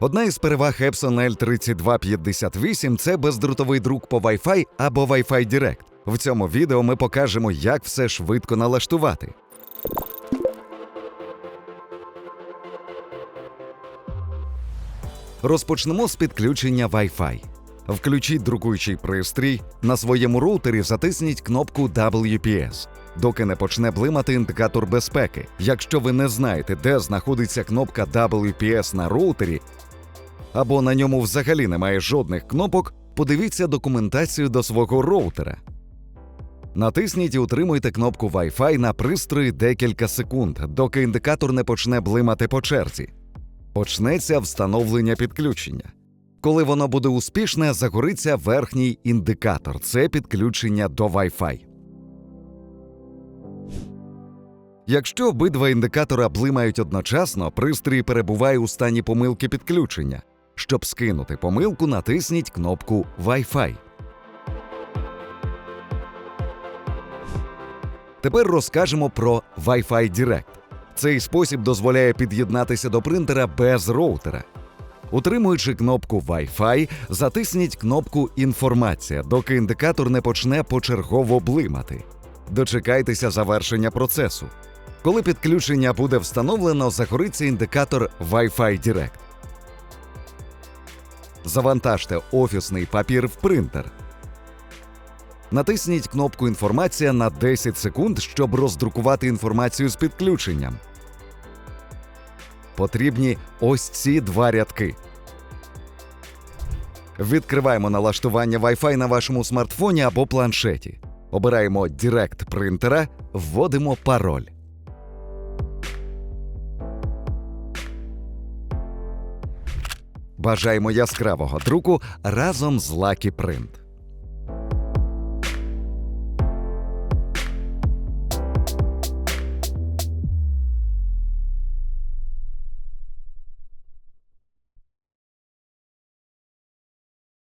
Одна із переваг Epson L3258 – це бездротовий друк по Wi-Fi або Wi-Fi Direct. В цьому відео ми покажемо, як все швидко налаштувати. Розпочнемо з підключення Wi-Fi. Включіть друкуючий пристрій. На своєму роутері затисніть кнопку WPS, доки не почне блимати індикатор безпеки. Якщо ви не знаєте, де знаходиться кнопка WPS на роутері, або на ньому взагалі немає жодних кнопок, подивіться документацію до свого роутера. Натисніть і утримуйте кнопку Wi-Fi на пристрої декілька секунд, доки індикатор не почне блимати по черзі. Почнеться встановлення підключення. Коли воно буде успішне, загориться верхній індикатор це підключення до Wi-Fi. Якщо обидва індикатора блимають одночасно, пристрій перебуває у стані помилки підключення. Щоб скинути помилку, натисніть кнопку Wi-Fi. Тепер розкажемо про Wi-Fi Direct. Цей спосіб дозволяє під'єднатися до принтера без роутера. Утримуючи кнопку Wi-Fi, затисніть кнопку Інформація, доки індикатор не почне почергово блимати. Дочекайтеся завершення процесу. Коли підключення буде встановлено, загориться індикатор Wi-Fi Direct. Завантажте офісний папір в принтер. Натисніть кнопку Інформація на 10 секунд, щоб роздрукувати інформацію з підключенням. Потрібні ось ці два рядки. Відкриваємо налаштування Wi-Fi на вашому смартфоні або планшеті. Обираємо Direct принтера, вводимо пароль. Бажаємо яскравого друку разом з Lucky Print.